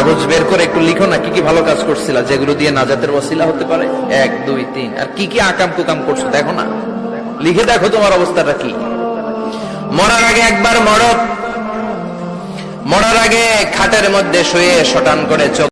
কাগজ বের করে একটু লিখো না, কি কি ভালো কাজ করছিল, যেগুলো দিয়ে নাজাতের ওসিলা হতে পারে? এক, দুই, তিন। আর কি কি আকাম কুকাম করছ, দেখো না। লিখে দেখো তোমার অবস্থাটা কি। মরার আগে একবার মরত মরার আগে খাটের মধ্যে শুয়ে শটান করে চোখ